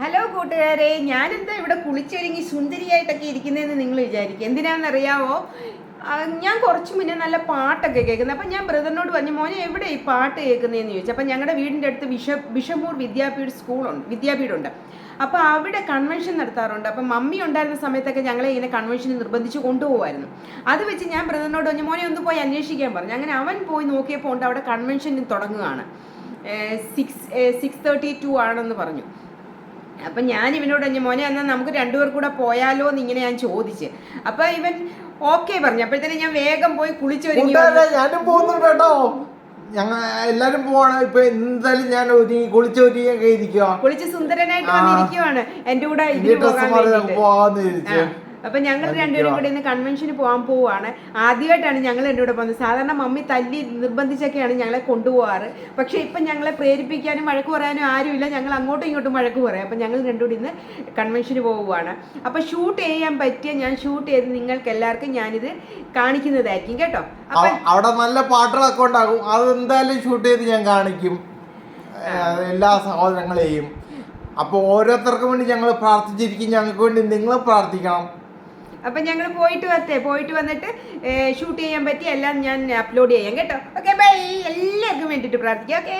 Hello കൂട്ടുകാരെ. ഞാനെന്താ ഇവിടെ കുളിച്ചൊരുങ്ങി സുന്ദരിയായിട്ടൊക്കെ ഇരിക്കുന്നതെന്ന് നിങ്ങൾ വിചാരിക്കും. എന്തിനാണെന്നറിയാവോ? ഞാൻ കുറച്ച് മുന്നേ നല്ല പാട്ടൊക്കെ കേൾക്കുന്നത് അപ്പം ഞാൻ ബ്രദറിനോട് പറഞ്ഞു മോനെ എവിടെ ഈ പാട്ട് കേൾക്കുന്നതെന്ന് ചോദിച്ചു. അപ്പം ഞങ്ങളുടെ വീടിന്റെ അടുത്ത് വിഷ ബിഷമൂർ വിദ്യാപീഠ സ്കൂളുണ്ട് വിദ്യാപീഠമുണ്ട്. അപ്പോൾ അവിടെ കൺവെൻഷൻ നടത്താറുണ്ട്. അപ്പം മമ്മി ഉണ്ടായിരുന്ന സമയത്തൊക്കെ ഞങ്ങളെ ഇങ്ങനെ കൺവെൻഷനിൽ നിർബന്ധിച്ച് കൊണ്ടുപോകുമായിരുന്നു അത് വെച്ച് ഞാൻ ബ്രദറിനോട് പറഞ്ഞു മോനെ ഒന്ന് പോയി അന്വേഷിക്കാൻ പറഞ്ഞു. അങ്ങനെ അവൻ പോയി നോക്കിയപ്പോൾ ഉണ്ട് അവിടെ കൺവെൻഷൻ തുടങ്ങുകയാണ്. സിക്സ് സിക്സ് തേർട്ടി ടു ആണെന്ന് പറഞ്ഞു. അപ്പം ഞാൻ ഇവനോട് പറഞ്ഞു മോനെ എന്നാൽ നമുക്ക് രണ്ടുപേർ കൂടെ പോയാലോ എന്ന് ഇങ്ങനെ ഞാൻ ചോദിച്ച്. അപ്പം ഇവൻ ഓക്കെ പറഞ്ഞു. അപ്പോഴത്തേനും ഞാൻ വേഗം പോയി കുളിച്ചൊരുങ്ങി. ഞാനും പോകുന്നുണ്ട് കേട്ടോ. ഞങ്ങൾ എല്ലാരും പോവാണ്. ഇപ്പൊ എന്തായാലും ഞാൻ ഒരുങ്ങി കുളിച്ച് ഒരുങ്ങിയൊക്കെ ഇരിക്കുക കുളിച്ച് സുന്ദരനായിട്ട് വന്നിരിക്കുവാണ്. എന്റെ കൂടെ ഇതിന് പോകാൻ അപ്പൊ ഞങ്ങൾ രണ്ടുപേരും കൂടി ഇന്ന് കൺവെൻഷന് പോകാൻ പോവുകയാണ് ആദ്യമായിട്ടാണ് ഞങ്ങൾ എന്റെ കൂടെ പോകുന്നത്. സാധാരണ മമ്മി തല്ലി നിർബന്ധിച്ചൊക്കെയാണ് ഞങ്ങളെ കൊണ്ടുപോകാറ് പക്ഷേ ഇപ്പം ഞങ്ങളെ പ്രേരിപ്പിക്കാനും വഴക്ക് പറയാനും ആരുമില്ല. ഞങ്ങൾ അങ്ങോട്ടും ഇങ്ങോട്ടും വഴക്ക് പറയും. അപ്പം ഞങ്ങൾ രണ്ടുകൂടി ഇന്ന് കൺവെൻഷന് പോവുകയാണ് അപ്പം ഷൂട്ട് ചെയ്യാൻ പറ്റിയ ഞാൻ ഷൂട്ട് ചെയ്ത് നിങ്ങൾക്ക് എല്ലാവർക്കും ഞാനിത് കാണിക്കുന്നതായിരിക്കും കേട്ടോ. അവിടെ നല്ല പാട്ടുകളൊക്കെ ഉണ്ടാകും. അത് എന്തായാലും ഷൂട്ട് ചെയ്ത് ഞാൻ കാണിക്കും. എല്ലാ സഹോദരങ്ങളെയും. അപ്പോൾ ഓരോരുത്തർക്കും വേണ്ടി ഞങ്ങൾ പ്രാർത്ഥിച്ചിരിക്കും. ഞങ്ങൾക്ക് വേണ്ടി നിങ്ങളും പ്രാർത്ഥിക്കണം. അപ്പം ഞങ്ങൾ പോയിട്ട് വത്തേ പോയിട്ട് വന്നിട്ട് ഷൂട്ട് ചെയ്യാൻ പറ്റി എല്ലാം ഞാൻ അപ്ലോഡ് ചെയ്യാം. കേട്ടോ? ഓക്കെ ബൈ എല്ലാവർക്കും വേണ്ടിയിട്ട് പ്രാർത്ഥിക്കാം. ഓക്കെ